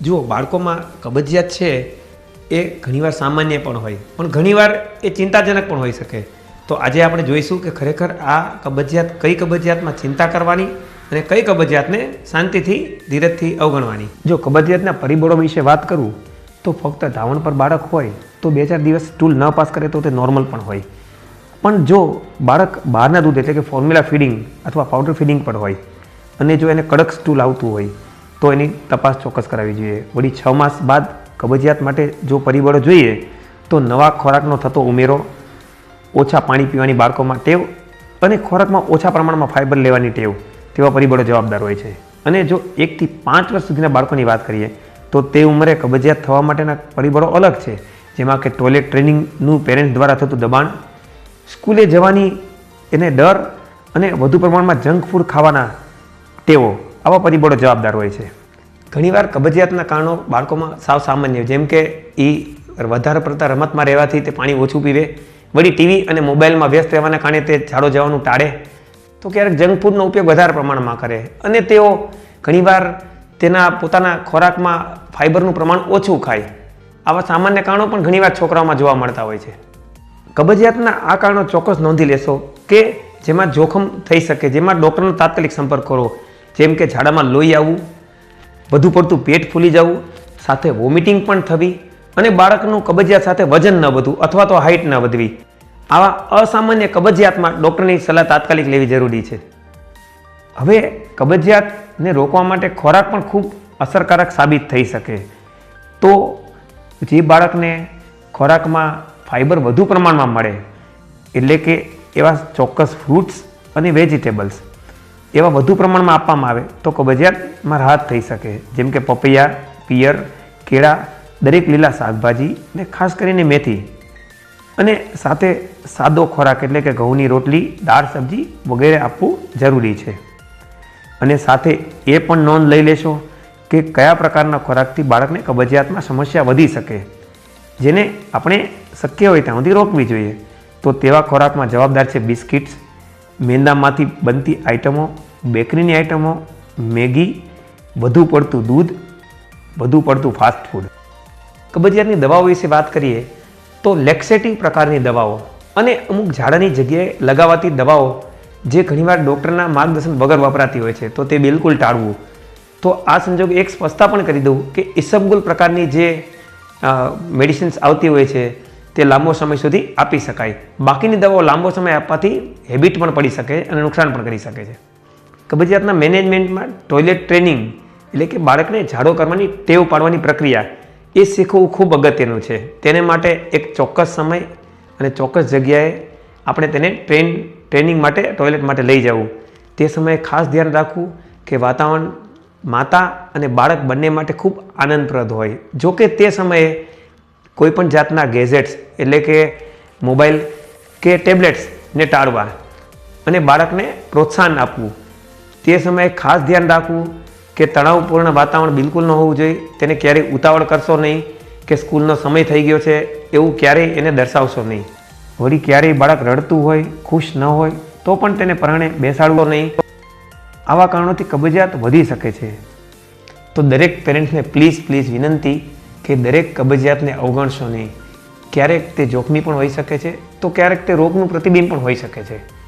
જુઓ, બાળકોમાં કબજિયાત છે એ ઘણીવાર સામાન્ય પણ હોય, પણ ઘણીવાર એ ચિંતાજનક પણ હોઈ શકે. તો આજે આપણે જોઈશું કે ખરેખર આ કબજિયાત કઈ કબજિયાતમાં ચિંતા કરવાની અને કઈ કબજિયાતને શાંતિથી, ધીરજથી અવગણવાની. જો કબજિયાતના પરિબળો વિશે વાત કરું, તો ફક્ત ધાવણ પર બાળક હોય, તો બે ચાર દિવસ સ્ટૂલ ન પાસ કરે તો તે નોર્મલ પણ હોય. પણ જો બાળક બહારના દૂધ એટલે કે ફોર્મ્યુલા ફીડિંગ અથવા પાવડર ફીડિંગ પર હોય, અને જો એને કડક સ્ટૂલ આવતું હોય તો એની તપાસ ચોક્કસ કરાવવી જોઈએ. વળી છ માસ બાદ કબજિયાત માટે જો પરિબળો જોઈએ, તો નવા ખોરાકનો થતો ઉમેરો, ઓછા પાણી પીવાની બાળકોમાં ટેવ અને ખોરાકમાં ઓછા પ્રમાણમાં ફાઇબર લેવાની ટેવ તેવા પરિબળો જવાબદાર હોય છે. અને જો એકથી પાંચ વર્ષ સુધીના બાળકોની વાત કરીએ, તો તે ઉંમરે કબજિયાત થવા માટેના પરિબળો અલગ છે. જેમાં કે ટોયલેટ ટ્રેનિંગનું પેરેન્ટ્સ દ્વારા થતું દબાણ, સ્કૂલે જવાની એને ડર અને વધુ પ્રમાણમાં જંક ફૂડ ખાવાના ટેવો આવા પરિબળો જવાબદાર હોય છે. ઘણીવાર કબજિયાતના કારણો બાળકોમાં સાવ સામાન્ય જેમ કે એ વધારે પડતા રમતમાં રહેવાથી તે પાણી ઓછું પીવે. વળી ટીવી અને મોબાઈલમાં વ્યસ્ત રહેવાના કારણે તે ઝાડો જવાનું ટાળે. તો ક્યારેક જંક ફૂડનો ઉપયોગ વધારે પ્રમાણમાં કરે. અને તેઓ ઘણીવાર તેના પોતાના ખોરાકમાં ફાઇબરનું પ્રમાણ ઓછું ખાય. આવા સામાન્ય કારણો પણ ઘણીવાર છોકરાઓમાં જોવા મળતા હોય છે. કબજિયાતના આ કારણો ચોક્કસ નોંધી લેશો કે જેમાં જોખમ થઈ શકે. જેમાં ડૉક્ટરનો તાત્કાલિક સંપર્ક કરો જેમ કે ઝાડામાં લોહી આવવું વધુ પડતું પેટ ફૂલી જવું, સાથે વોમિટિંગ પણ થવી અને બાળકનું કબજિયાત સાથે વજન ન વધવું અથવા તો હાઇટ ન વધવી. આવા અસામાન્ય કબજિયાતમાં ડૉક્ટરની સલાહ તાત્કાલિક લેવી જરૂરી છે. હવે કબજિયાતને રોકવા માટે ખોરાક પણ ખૂબ અસરકારક સાબિત થઈ શકે. તો જે બાળકને ખોરાકમાં ફાઇબર વધુ પ્રમાણમાં મળે, એટલે કે એવા ચોક્કસ ફ્રૂટ્સ અને વેજીટેબલ્સ એવા વધુ પ્રમાણમાં આપવામાં આવે તો કબજિયાતમાં રાહત થઈ શકે. જેમ કે પપૈયા, પિયર, કેળા, દરેક લીલા શાકભાજી ને ખાસ કરીને મેથી. અને સાથે સાદો ખોરાક એટલે કે ઘઉંની રોટલી, દાળ, સબ્જી વગેરે આપવું જરૂરી છે. અને સાથે એ પણ નોંધ લઈ લેશો કે કયા પ્રકારના ખોરાકથી બાળકને કબજિયાતમાં સમસ્યા વધી શકે. જેને આપણે શક્ય હોય ત્યાં સુધી રોકવી જોઈએ. તો તેવા ખોરાકમાં જવાબદાર છે બિસ્કિટ્સ, મેંદામાંથી બનતી આઇટમો બેકરીની આઇટમો મેગી, વધુ પડતું દૂધ, વધુ પડતું ફાસ્ટ ફૂડ કબજિયાતની દવાઓ વિશે વાત કરીએ તો લેક્સેટિવ પ્રકારની દવાઓ અને અમુક ઝાડાની જગ્યાએ લગાવાતી દવાઓ જે ઘણીવાર ડૉક્ટરના માર્ગદર્શન વગર વપરાતી હોય છે, તો તે બિલકુલ ટાળવું. તો આ સંજોગે એક સ્પષ્ટતા પણ કરી દઉં કે ઇસબગુલ પ્રકારની જે મેડિસિન્સ આવતી હોય છે, તે લાંબો સમય સુધી આપી શકાય. બાકીની દવાઓ લાંબો સમય આપવાથી હેબિટ પણ પડી શકે અને નુકસાન પણ કરી શકે છે. કબજિયાતના મેનેજમેન્ટમાં ટોયલેટ ટ્રેનિંગ એટલે કે બાળકને ઝાડો કરવાની, ટેવ પાડવાની પ્રક્રિયા, એ શીખવું ખૂબ અગત્યનું છે. તેને માટે એક ચોક્કસ સમય અને ચોક્કસ જગ્યાએ આપણે તેને ટ્રેન ટ્રેનિંગ માટે ટોયલેટ માટે લઈ જવું. તે સમયે ખાસ ધ્યાન રાખવું કે વાતાવરણ, માતા અને બાળક બંને માટે ખૂબ આનંદપ્રદ હોય. જો કે તે સમયે કોઈપણ જાતના ગેઝેટ્સ એટલે કે મોબાઈલ કે ટેબ્લેટ્સને ટાળવા અને બાળકને પ્રોત્સાહન આપવું. તે સમયે ખાસ ધ્યાન રાખવું કે તણાવપૂર્ણ વાતાવરણ બિલકુલ ન હોવું જોઈએ. તેને ક્યારેય ઉતાવળ કરશો નહીં કે સ્કૂલનો સમય થઈ ગયો છે એવું ક્યારેય એને દર્શાવશો નહીં. વળી ક્યારેય બાળક રડતું હોય, ખુશ ન હોય, તો પણ તેને પરણે બેસાડવો નહીં. આવા કારણોથી કબજિયાત વધી શકે છે. તો દરેક પેરેન્ટ્સને પ્લીઝ પ્લીઝ વિનંતી કે દરેક કબજિયાતને અવગણશો નહીં. ક્યારેક તે જોખમી પણ હોઈ શકે છે, તો ક્યારેક તે રોગનું પ્રતિબિંબ પણ હોઈ શકે છે.